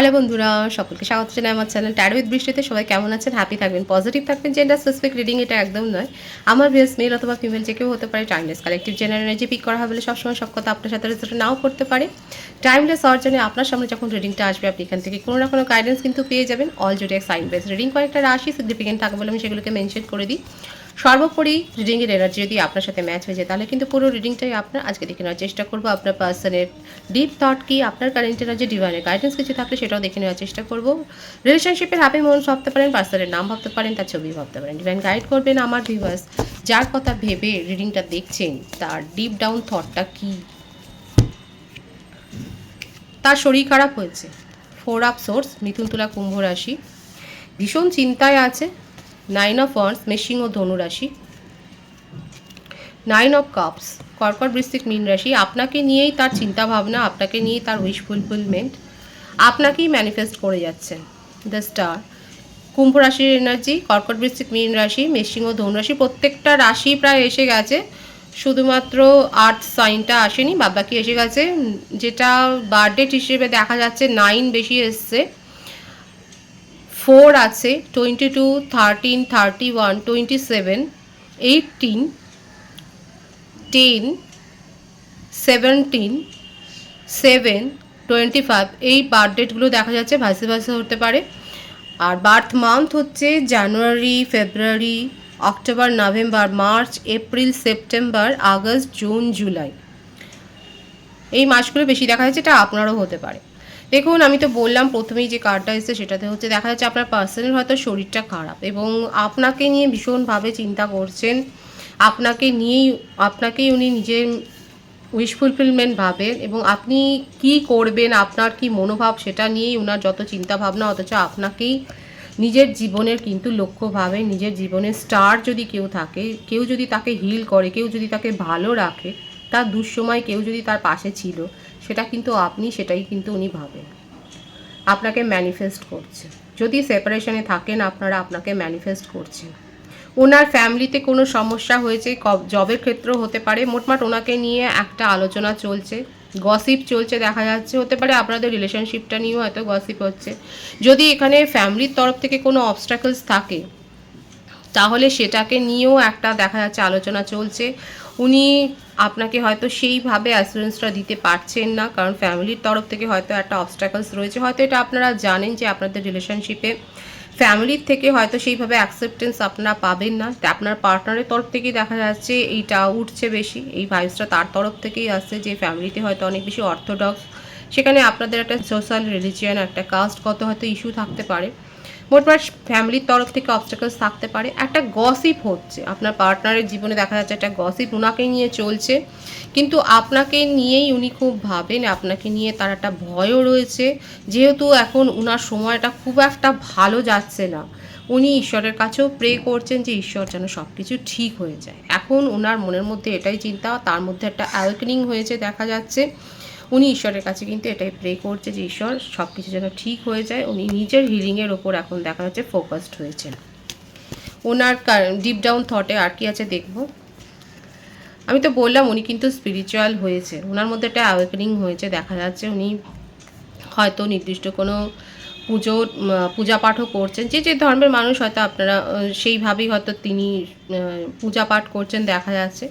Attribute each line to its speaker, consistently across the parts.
Speaker 1: Hello বন্ধুরা, সকলকে স্বাগত জানাই আমার চ্যানেল ট্যাড উইথ বৃষ্টিতে সবাই কেমন আছেন? হ্যাপি থাকবেন পজিটিভ থাকবেন। জেন্ডার স্পেসিফিক রিডিং এটা একদম নয়। আমার ভিউস মেল অথবা ফিমেল যে কেউ হতে পারে timeless collective general energy pick করা হবে সবসময় সব কথা আপনার সাথে রেজাল্ট নাও করতে পারে। টাইমলেস হওয়ার জন্য আপনার সামনে যখন রিডিংটা আসবে, আপনি এখান থেকে কোনো না কোনো গাইডেন্স কিন্তু পেয়ে যাবেন। All zodiac sign base reading কয়েকটা রাশি সিগনিফিকেন্ট থাকে বলে আমি সেগুলোকে মেনশন করে দিই। সর্বোপরি রিডিংয়ের এনার্জি যদি আপনার সাথে ম্যাচ হয়ে যায়, তাহলে কিন্তু পুরো রিডিংটাই আপনার আজকে দেখে নেওয়ার চেষ্টা করব। আপনার পার্সনের ডিপ থট কি, আপনার কারেন্ট এনার্জি ডিভাইনের গাইডেন্স কিছু থাকলে সেটাও দেখে নেওয়ার চেষ্টা করব। রিলেশনশিপের হ্যাপি মোমেন্টস ভাবতে পারেন পার্সনের নাম ভাবতে পারেন, তার ছবি ভাবতে পারেন। ডিভাইন গাইড করবেন আমার ভিভার্স যার কথা ভেবে রিডিংটা দেখছেন, তার ডিপ ডাউন থটটা কি? তার শরীর খারাপ হয়েছে। ফোর আপ সোর্স মিথুন তুলা কুম্ভ রাশি। ভীষণ চিন্তায় আছে। নাইন অফ ওয়ান্স মেশিং ও ধনু রাশি নাইন অফ কাপস কর্কট বৃশ্চিক মীন রাশি আপনাকে নিয়েই তার চিন্তা ভাবনা আপনাকে নিয়েই তার উইশ ফুলফিলমেন্ট আপনাকেই ম্যানিফেস্ট করে যাচ্ছেন দ্য স্টার কুম্ভ রাশির এনার্জি কর্কট বৃশ্চিক মীন রাশি মেশিং ও ধনু রাশি প্রত্যেকটা রাশি প্রায় এসে গেছে। শুধুমাত্র আর্থ সাইনটা আসেনি বাবাকি এসে গেছে। যেটা বার্থডে হিসেবে দেখা যাচ্ছে নাইন বেশি এসছে। ফোর আছে twenty two thirteen thirty one twenty seven eighteen ten seventeen seven twenty five এই বার্থ ডেটগুলো দেখা যাচ্ছে ভাসে ভাসে হতে পারে। আর বার্থ মান্থ হচ্ছে January February October November March April September August June July এই মাসগুলো বেশি দেখা যাচ্ছে, এটা আপনারও হতে পারে। দেখুন, আমি তো বললাম প্রথমেই যে কার্ডটা এসেছে সেটাতে হচ্ছে দেখা যাচ্ছে আপনার পার্সনের হয়তো শরীরটা খারাপ এবং আপনাকে নিয়ে ভীষণভাবে চিন্তা করছেন। আপনাকে নিয়েই, আপনাকেই উনি নিজের উইশ ফুলফিলমেন্ট ভাবেন এবং আপনি কি করবেন, আপনার কি মনোভাব সেটা নিয়েই ওনার যত চিন্তা ভাবনা অথচ আপনাকেই নিজের জীবনের কিন্তু লক্ষ্য ভাবেন। নিজের জীবনের স্টার যদি কেউ থাকে, কেউ যদি তাকে হিল করে, কেউ যদি তাকে ভালো রাখে, তার দুঃসময় কেউ যদি তার পাশে ছিল সেটা কিন্তু আপনি, সেটাই কিন্তু উনি ভাবেন। আপনাকে ম্যানিফেস্ট করছে। যদি সেপারেশনে থাকেন, আপনারা আপনাকে ম্যানিফেস্ট করছেন। ওনার ফ্যামিলিতে কোনো সমস্যা হয়েছে জবের ক্ষেত্রেও হতে পারে, মোটমাট ওনাকে নিয়ে একটা আলোচনা চলছে গসিপ চলছে, দেখা যাচ্ছে, হতে পারে আপনাদের রিলেশনশিপটা নিয়েও হয়তো গসিপ হচ্ছে। যদি এখানে ফ্যামিলির তরফ থেকে কোনো অবস্ট্রাকলস থাকে, তাহলে সেটাকে নিয়েও একটা দেখা যাচ্ছে, আলোচনা চলছে। উনি আপনাকে হয়তো সেইভাবে অ্যাসুরেন্সটা দিতে পারছেন না, কারণ ফ্যামিলির তরফ থেকে হয়তো একটা অবস্ট্রাকলস রয়েছে। হয়তো এটা আপনারা জানেন যে আপনাদের রিলেশনশিপে ফ্যামিলির থেকে হয়তো সেইভাবে অ্যাকসেপ্টেন্স আপনারা পাবেন না। আপনার পার্টনারের তরফ থেকেই দেখা যাচ্ছে এইটা উঠছে বেশি, এই ভাইসটা তার তরফ থেকেই আসছে যে ফ্যামিলিতে হয়তো অনেক বেশি অর্থোডক্স সেখানে আপনাদের একটা সোশ্যাল রিলিজিয়ান একটা কাস্টগত হয়তো ইস্যু থাকতে পারে। মোটমাট ফ্যামিলির তরফ থেকে অবস্টাকলস থাকতে পারে। একটা গসিপ হচ্ছে। আপনার পার্টনারের জীবনে দেখা যাচ্ছে একটা গসিপ ওনাকে নিয়ে চলছে। কিন্তু আপনাকে নিয়েই উনি খুব ভাবেন, আপনাকে নিয়ে তার একটা ভয়ও রয়েছে। যেহেতু এখন ওনার সময়টা খুব একটা ভালো যাচ্ছে না। উনি ঈশ্বরের কাছেও প্রে করছেন যে ঈশ্বর যেন সব কিছু ঠিক হয়ে যায়। এখন ওনার মনের মধ্যে এটাই চিন্তা, তার মধ্যে একটা অ্যাওয়েকনিং হয়েছে দেখা যাচ্ছে। উনি ঈশ্বরের কাছে কিন্তু এটাই প্রে করছে যে ঈশ্বর সব কিছু যেন ঠিক হয়ে যায়। উনি নিজের হিলিংয়ের ওপর এখন দেখা যাচ্ছে ফোকাসড হয়েছেন। ওনার ডিপ ডাউন থটে আর কি আছে দেখব। আমি তো বললাম উনি কিন্তু স্পিরিচুয়াল হয়েছে ওনার মধ্যে একটা অ্যাওয়েকনিং হয়েছে, দেখা যাচ্ছে উনি হয়তো নির্দিষ্ট কোনো পুজো পূজা পাঠও করছেন। যে যে ধর্মের মানুষ হয়তো আপনারা সেইভাবেই হয়তো তিনি পূজা পাঠ করছেন, দেখা যাচ্ছে।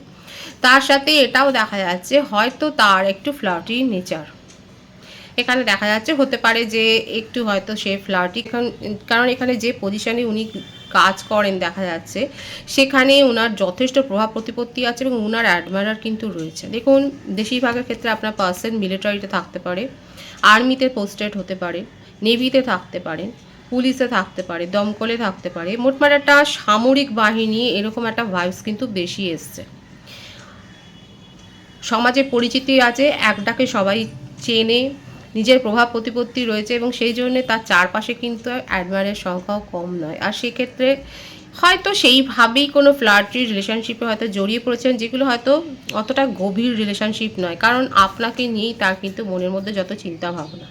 Speaker 1: তার সাথে এটাও দেখা যাচ্ছে, হয়তো তার একটু ফ্লার্টি নেচার এখানে দেখা যাচ্ছে, হতে পারে যে একটু হয়তো সে ফ্লার্টি কারণ এখানে যে পজিশনে উনি কাজ করেন দেখা যাচ্ছে, সেখানে ওনার যথেষ্ট প্রভাব প্রতিপত্তি আছে এবং ওনার অ্যাডমারার কিন্তু রয়েছে। দেখুন, বেশিরভাগের ক্ষেত্রে আপনার পার্সন মিলিটারিতে থাকতে পারে আর্মিতে পোস্টেড হতে পারে নেভিতে থাকতে পারেন পুলিশে থাকতে পারে, দমকলে থাকতে পারে। মোটমাট একটা সামরিক বাহিনী এরকম একটা ভাইবস কিন্তু বেশি এসছে। সমাজে পরিচিতি আছে এক ডাকে সবাই চেনে, নিজের প্রভাব প্রতিপত্তি রয়েছে এবং সেই জন্যে তার চারপাশে কিন্তু অ্যাডমায়ারের সংখ্যাও কম নয়। আর সেক্ষেত্রে হয়তো সেইভাবেই কোনো ফ্লার্টি রিলেশনশিপে হয়তো জড়িয়ে পড়েছেন, যেগুলো হয়তো অতটা গভীর রিলেশনশিপ নয়। কারণ আপনাকে নিয়েই তার কিন্তু মনের মধ্যে যত চিন্তা ভাবনা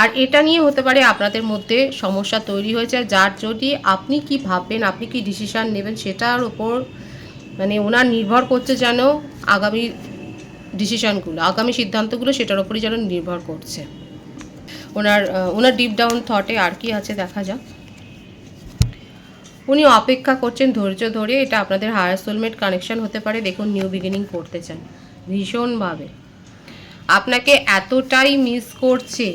Speaker 1: আর এটা নিয়ে হতে পারে আপনাদের মধ্যে সমস্যা তৈরি হয়েছে, যার যদি আপনি কি ভাববেন, আপনি কি ডিসিশান নেবেন, সেটার উপর মানে ওনার নির্ভর করছে যেন আগামী ডিসিশনগুলো আগামী সিদ্ধান্তগুলো সেটার উপরই যেন নির্ভর করছে। ওনার ওনার ডিপ ডাউন থটে আর কি আছে দেখা যাক। উনি অপেক্ষা করছেন ধৈর্য ধরে, এটা আপনাদের হায়ার সোলমেট কানেকশন হতে পারে। দেখুন নিউ বিগিনিং করতে চান। ভীষণভাবে। আপনাকে এতটাই মিস করছে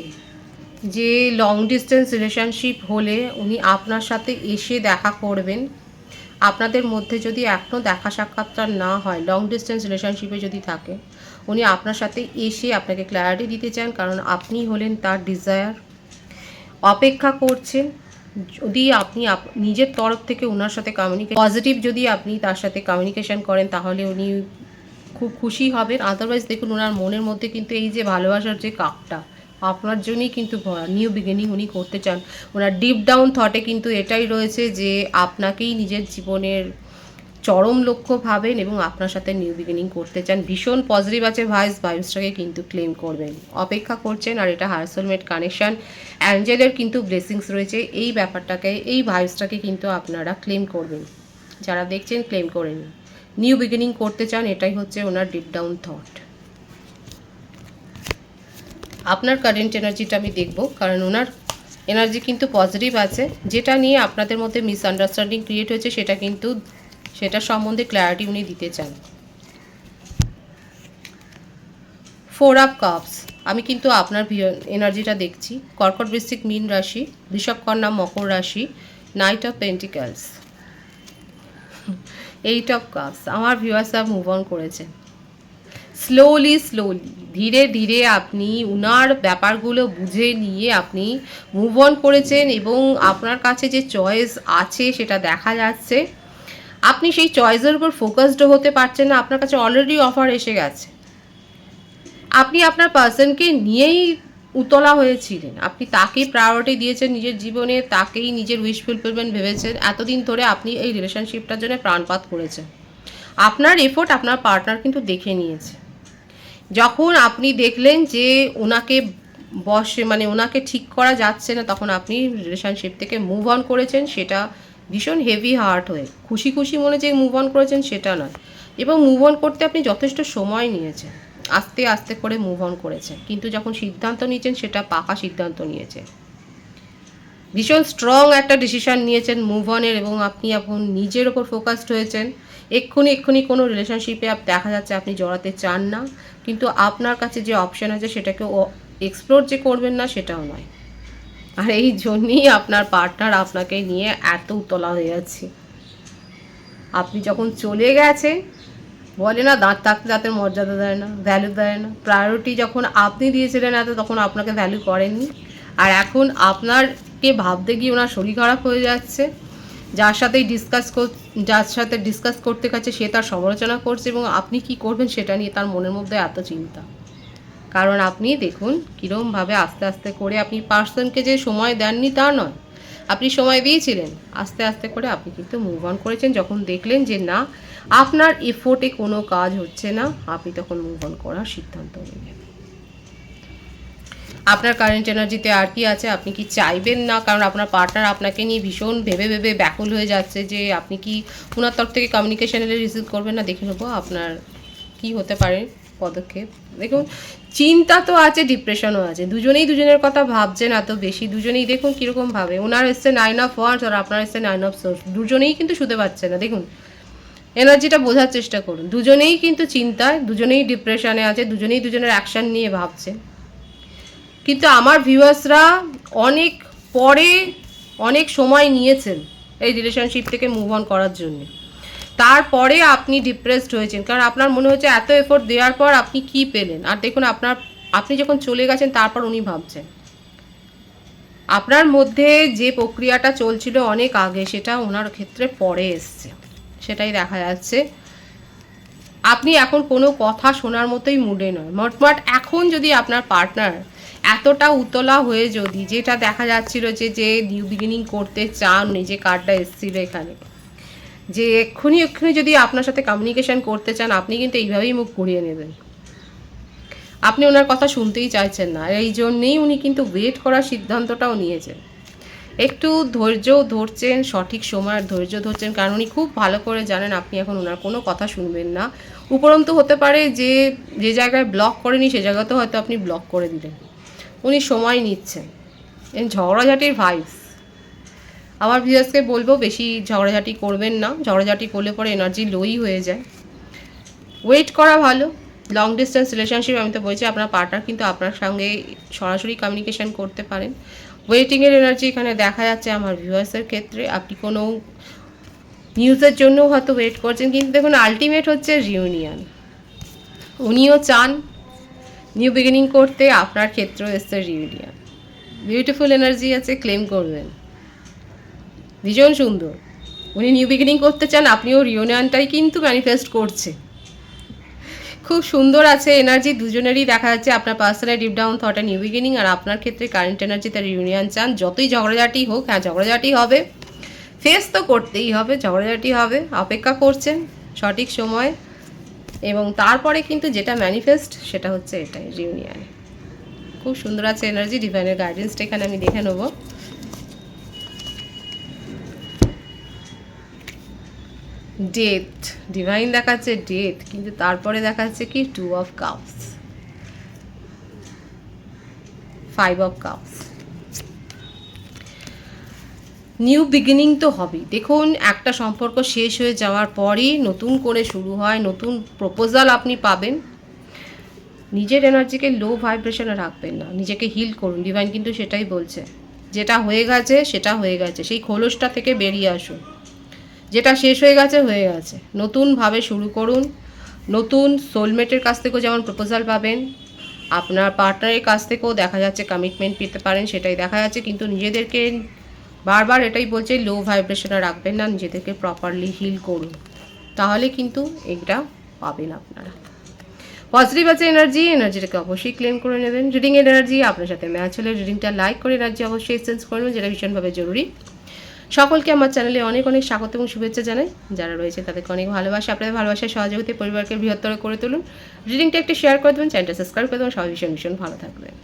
Speaker 1: যে লং ডিস্টেন্স রিলেশনশিপ হলে উনি আপনার সাথে এসে দেখা করবেন। আপনাদের মধ্যে যদি এখনও দেখা সাক্ষাৎটা না হয় লং ডিস্টেন্স রিলেশনশিপে যদি থাকে, উনি আপনার সাথে এসে আপনাকে ক্ল্যারিটি দিতে চান, কারণ আপনি হলেন তার ডিজায়ার অপেক্ষা করছেন, যদি আপনি আপ- নিজের তরফ থেকে ওনার সাথে কমিউনিকেশন পজিটিভ যদি আপনি তার সাথে কমিউনিকেশন করেন, তাহলে উনি খুব খুশি হবেন। আদারওয়াইজ দেখুন ওনার মনের মধ্যে কিন্তু এই যে ভালোবাসার যে কাপটা আপনার জন্যই কিন্তু নিউ বিগিনিং উনি করতে চান। ওনার ডিপ ডাউন থটে কিন্তু এটাই রয়েছে যে আপনাকেই নিজের জীবনের চরম লক্ষ্য ভাবেন এবং আপনার সাথে নিউ বিগিনিং করতে চান। ভীষণ পজিটিভ আছে ভাইস ভাইসটাকে কিন্তু ক্লেম করবেন। অপেক্ষা করছেন আর এটা হার্সোলমেট কানেকশন অ্যাঞ্জেলের কিন্তু ব্লেসিংস রয়েছে। এই ব্যাপারটাকে, এই ভাইসটাকে কিন্তু আপনারা ক্লেম করবেন। যারা দেখছেন ক্লেম করে নিন। নিউ বিগিনিং করতে চান, এটাই হচ্ছে ওনার ডিপ ডাউন থট আপনার কারেন্ট এনার্জিটা আমি দেখব, কারণ ওনার এনার্জি কিন্তু পজিটিভ আছে। যেটা নিয়ে আপনাদের মধ্যে মিসআন্ডারস্ট্যান্ডিং ক্রিয়েট হয়েছে, সেটা কিন্তু, সেটা সম্বন্ধে ক্ল্যারিটি উনি দিতে চান। ফোর আপ কাপস আমি কিন্তু আপনার এনার্জিটা দেখছি। কর্কট বৃশ্চিক মীন রাশি বৃষভ কন্যা মকর রাশি knight of pentacles eight of cups আমার ভিউয়ার্সরা মুভ অন করেছে স্লোলি স্লোলি ধীরে ধীরে আপনি উনার ব্যাপারগুলো বুঝে নিয়ে আপনি মুভ অন করেছেন এবং আপনার কাছে যে চয়েস আছে সেটা দেখা যাচ্ছে। আপনি সেই চয়েসের উপর ফোকাসড হতে পারছেন না, আপনার কাছে অলরেডি অফার এসে গেছে। আপনি আপনার পার্সনকে নিয়েই উতলা হয়েছিলেন। আপনি তাকেই প্রায়োরিটি দিয়েছেন নিজের জীবনে, তাকেই নিজের উইশ ফুলফিলমেন্ট ভেবেছেন, এতদিন ধরে আপনি এই রিলেশনশিপটার জন্য প্রাণপাত করেছেন। আপনার এফোর্ট আপনার পার্টনার কিন্তু দেখে নিয়েছে। যখন আপনি দেখলেন যে ওনাকে বসে মানে ওনাকে ঠিক করা যাচ্ছে না, তখন আপনি রিলেশনশিপ থেকে মুভ অন করেছেন, সেটা ভীষণ হেভি হার্ট হয়ে, খুশি খুশি মনে যে মুভ অন করেছেন সেটা নয়। এবং মুভ অন করতে আপনি যথেষ্ট সময় নিয়েছেন, আস্তে আস্তে করে মুভ অন করেছেন, কিন্তু যখন সিদ্ধান্ত নিয়েছেন, সেটা পাকা সিদ্ধান্ত নিয়েছেন। ভীষণ স্ট্রং একটা ডিসিশন নিয়েছেন মুভ অনের এবং আপনি এখন নিজের ওপর ফোকাসড হয়েছেন। এক্ষুনি এক্ষুনি কোনো রিলেশনশিপে দেখা যাচ্ছে আপনি জড়াতে চান না। কিন্তু আপনার কাছে যে অপশান আছে সেটাকে এক্সপ্লোর যে করবেন না, সেটাও নয়। আর এই জন্যই আপনার পার্টনার আপনাকে নিয়ে এত উতলা হয়ে যাচ্ছে। আপনি যখন চলে গেছেন বলে না, দাঁত থাকতে দাঁতের মর্যাদা দেয় না ভ্যালু দেয় না। প্রায়োরিটি যখন আপনি দিয়েছিলেন এত, তখন আপনাকে ভ্যালু করেননি। আর এখন আপনারকে ভাবতে গিয়ে ওনার শরীর খারাপ হয়ে যাচ্ছে। যার সাথেই ডিসকাস যার সাথে ডিসকাস করতে গেছে, সে তার সমালোচনা করছে এবং আপনি কি করবেন সেটা নিয়ে তার মনের মধ্যে এত চিন্তা। কারণ আপনি দেখুন কীরমভাবে আস্তে আস্তে করে আপনি পার্সনকে যে সময় দেননি তা নয়। আপনি সময় দিয়েছিলেন, আস্তে আস্তে করে আপনি কিন্তু মুভ অন করেছেন। যখন দেখলেন যে না, আপনার এফোর্টে কোনো কাজ হচ্ছে না, আপনি তখন মুভ অন করার সিদ্ধান্ত নিলেন। আপনার কারেন্ট এনার্জিতে আর কি আছে? আপনি কি চাইবেন না? কারণ আপনার পার্টনার আপনাকে নিয়ে ভীষণ ভেবে ভেবে ব্যাকুল হয়ে যাচ্ছে যে আপনি কি ওনার তরফ থেকে কমিউনিকেশন এলে রিসিভ করবেন না? দেখে নেব আপনার কি হতে পারে পদক্ষেপ। দেখুন, চিন্তা তো আছে ডিপ্রেশনও আছে। দুজনেই দুজনের কথা ভাবছেন এত বেশি। দুজনেই দেখুন কীরকম ভাবে। ওনার এসছে নাইন অফ ওয়ার্স আর আপনার এসছে নাইন অফ সোর্স দুজনেই কিন্তু শুতে পাচ্ছে না। দেখুন এনার্জিটা বোঝার চেষ্টা করুন। দুজনেই কিন্তু চিন্তায়, দুজনেই ডিপ্রেশনে আছে, দুজনেই দুজনের অ্যাকশন নিয়ে ভাবছে। কিন্তু আমার ভিউয়ার্সরা অনেক পরে অনেক সময় নিয়েছেন এই রিলেশনশিপ থেকে মুভ অন করার জন্য। তারপরে আপনি ডিপ্রেসড হয়েছেন। কারণ আপনার মনে হচ্ছে এত এফোর্ট দেওয়ার পর আপনি কি পেলেন? আর দেখুন আপনার, আপনি যখন চলে গেছেন, তারপর উনি ভাবছেন। আপনার মধ্যে যে প্রক্রিয়াটা চলছিল অনেক আগে, সেটা ওনার ক্ষেত্রে পরে এসছে। সেটাই দেখা যাচ্ছে। আপনি এখন কোনো কথা শোনার মতোই মুডে নয়। মটমাট এখন যদি আপনার পার্টনার এতটা উতলা হয়ে যদি যেটা দেখা যাচ্ছিল যে যে নিউ বিগিনিং করতে চান যে কার্ডটা এসেছিল এখানে, যে এক্ষুনি এক্ষুনি যদি আপনার সাথে কমিউনিকেশন করতে চান, আপনি কিন্তু এইভাবেই মুখ ঘুরিয়ে নেবেন। আপনি ওনার কথা শুনতেই চাইছেন না, এই জন্যেই উনি কিন্তু ওয়েট করার সিদ্ধান্তটাও নিয়েছেন। একটু ধৈর্য ধরছেন, সঠিক সময় ধৈর্য ধরছেন, কারণ উনি খুব ভালো করে জানেন আপনি এখন ওনার কোনো কথা শুনবেন না। উপরন্তু হতে পারে যে যে জায়গায় ব্লক করেনি, সে জায়গাতেও হয়তো আপনি ব্লক করে দিলেন। উনি সময় নিচ্ছেন। ঝগড়াঝাটির ভাইবস আমার ভিউয়ার্সকে বলব, বেশি ঝগড়াঝাটি করবেন না। ঝগড়াঝাটি করলে পরে এনার্জি লোই হয়ে যায়। ওয়েট করা ভালো। লং ডিস্টেন্স রিলেশনশিপ আমি তো বলছি আপনার পার্টনার কিন্তু আপনার সঙ্গে সরাসরি কমিউনিকেশন করতে পারেন। ওয়েটিংয়ের এনার্জি এখানে দেখা যাচ্ছে আমার ভিউয়ার্সের ক্ষেত্রে। আপনি কোনো নিউজের জন্য হয়তো ওয়েট করছেন, কিন্তু দেখুন আলটিমেট হচ্ছে রিউনিয়ন উনিও চান নিউ বিগিনিং করতে আপনার ক্ষেত্র এসছে রিউনিয়ন বিউটিফুল এনার্জি আছে ক্লেম করবেন। ভীষণ সুন্দর। উনি নিউ বিগিনিং করতে চান, আপনিও রিউনিয়নটাই কিন্তু ম্যানিফেস্ট করছে। খুব সুন্দর আছে এনার্জি দুজনেরই দেখা যাচ্ছে আপনার পার্সোনাল ডিপ ডাউন থটা নিউ বিগিনিং আর আপনার ক্ষেত্রে কারেন্ট এনার্জি তার রিউনিয়ন চান। যতই ঝগড়াঝাটি হোক হ্যাঁ ঝগড়াঝাটি হবে। ফেস তো করতেই হবে, ঝগড়াঝাটি হবে, অপেক্ষা করছেন। সঠিক সময় এবং তারপরে কিন্তু যেটা ম্যানিফেস্ট সেটা হচ্ছে এটাই রিউনিয়ন খুব সুন্দর আছে এনার্জি ডিভাইনের গাইডেন্সটা এখানে আমি দেখে নেব। ডেথ ডিভাইন দেখাচ্ছে ডেথ কিন্তু তারপরে দেখাচ্ছে কি? Two of cups five of cups new beginning তো হবেই। দেখুন, একটা সম্পর্ক শেষ হয়ে যাওয়ার পরই নতুন করে শুরু হয়, নতুন প্রপোজাল আপনি পাবেন। নিজের এনার্জিকে লো ভাইব্রেশনে রাখবেন না, নিজেকে হিল করুন। ডিভাইন কিন্তু সেটাই বলছে, যেটা হয়ে গেছে, সেটা হয়ে গেছে, সেই খোলসটা থেকে বেরিয়ে আসুন। যেটা শেষ হয়ে গেছে হয়ে গেছে। নতুনভাবে শুরু করুন। নতুন সোলমেটের কাছ থেকেও যেমন প্রপোজাল পাবেন, আপনার পার্টনারের কাছ থেকেও দেখা যাচ্ছে কমিটমেন্ট পেতে পারেন, সেটাই দেখা যাচ্ছে। কিন্তু নিজেদেরকে বারবার এটাই বলছে লো ভাইব্রেশনে রাখবেন না, নিজেদেরকে প্রপারলি হিল করুন। তাহলে কিন্তু এটা পাবেন আপনারা। পজিটিভ আছে এনার্জি এনার্জিটাকে অবশ্যই ক্লেম করে নেবেন। রিডিং এনার্জি আপনার সাথে ম্যাচ হলে রিডিংটা লাইক করে এনার্জি অবশ্যই এক্সচেঞ্জ করবেন যেটা ভীষণভাবে জরুরি। সকলকে আমার চ্যানেলে অনেক অনেক স্বাগত এবং শুভেচ্ছা জানাই। যারা রয়েছে তাদেরকে অনেক ভালোবাসা, আপনাদের ভালোবাসায় সহযোগিতা পরিবারকে বৃহত্তর করে তুলুন। রিডিংটা একটু শেয়ার করে দেবেন চ্যানেলটা সাবস্ক্রাইব করে দেবেন, সবাই ভীষণ ভীষণ ভালো থাকবেন।